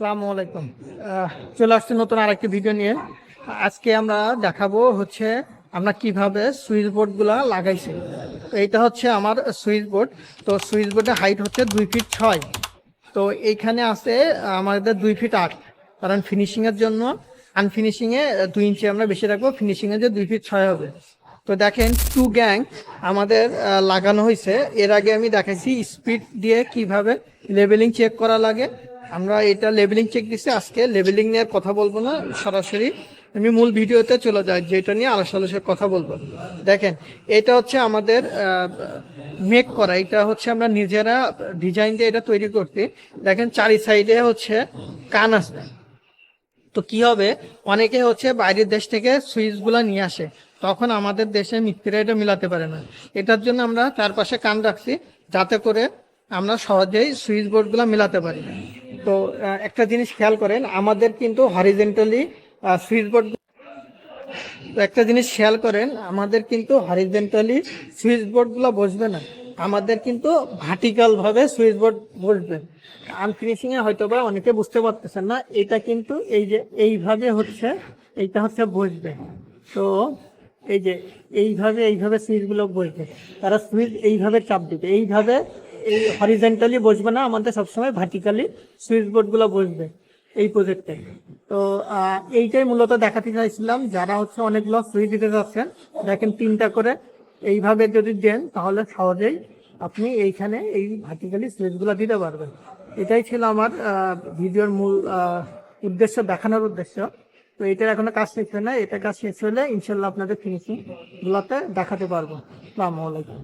আসসালামু আলাইকুম। চলে আসছে নতুন আরেকটি ভিডিও নিয়ে। আজকে আমরা দেখাবো হচ্ছে আমরা কীভাবে সুইচ বোর্ডগুলা লাগাইছি। তো এইটা হচ্ছে আমার সুইচ বোর্ড তো সুইচ বোর্ডের হাইট হচ্ছে দুই ফিট ছয়। তো এইখানে আছে আমাদের দুই ফিট আট। কারণ ফিনিশিং এর জন্য আনফিনিশিং এ দুই ইঞ্চি আমরা বেশি রাখব ফিনিশিং এ যে দুই ফিট ছয় হবে। তো দেখেন টু গ্যাং আমাদের লাগানো হয়েছে। এর আগে আমি দেখাইছি স্পিড দিয়ে কীভাবে লেভেলিং চেক করা লাগে। আমরা এটা লেভেলিং চেক দিচ্ছি আজকে। লেভেলিং নিয়ে কথা বলব না সরাসরি। আমি মূল ভিডিওতে চলে যাই, যেটা নিয়ে আলোচনা কথা বলব। দেখেন, এটা হচ্ছে আমাদের মেক করা। এটা হচ্ছে আমরা নিজেরা ডিজাইন দিয়ে এটা তৈরি করতে দেখেন, চারি সাইডে হচ্ছে কান আছে। তো কি হবে? অনেকে হচ্ছে বাইরের দেশ থেকে সুইচগুলা নিয়ে আসে। তখন আমাদের দেশে মিস্ত্রিরা এটা মিলাতে পারে না। এটার জন্য আমরা চারপাশে কান রাখছি, যাতে করে আমরা সহজেই সুইচ বোর্ডগুলা মিলাতে পারি। তো একটা জিনিস খেয়াল করেন, আমাদের কিন্তু হরিজেন্টালি সুইচ বোর্ড তো একটা জিনিস খেয়াল করেন, আমাদের কিন্তু হরিজেন্টালি সুইচ বোর্ডগুলো বসবে না। আমাদের কিন্তু ভার্টিক্যাল ভাবে সুইচ বোর্ড বসবে। আনফিনিশিং এ হয়তো বা অনেকে বুঝতে পারতেছেন না, এটা কিন্তু এই যে এইভাবে হচ্ছে, এইটা হচ্ছে বসবে। তো, এই যে এইভাবে এইভাবে সুইচগুলো বসবে। তারা সুইচ এইভাবে চাপ দিবে। এইভাবে এই হরিজেন্টালি বসবে না, আমাদের সবসময় ভার্টিক্যালি সুইচ বোর্ডগুলো বসবে এই প্রজেক্টে তো এইটাই মূলত দেখাতে চাইছিলাম, যারা হচ্ছে অনেকগুলো সুইচ দিতে যাচ্ছেন, দেখেন তিনটা করে। এইভাবে যদি দেন, তাহলে সহজেই আপনি এইখানে এই ভার্টিক্যালি সুইচগুলো দিতে পারবেন। এটাই ছিল আমার ভিডিওর মূল উদ্দেশ্য, দেখানোর উদ্দেশ্য। তো এটার এখনও কাজ শেষ হয় না, এটা কাজ শেষ হলে ইনশাল্লাহ আপনাদের ফিনিশিং গুলাতে দেখাতে পারব। আসসালামু আলাইকুম।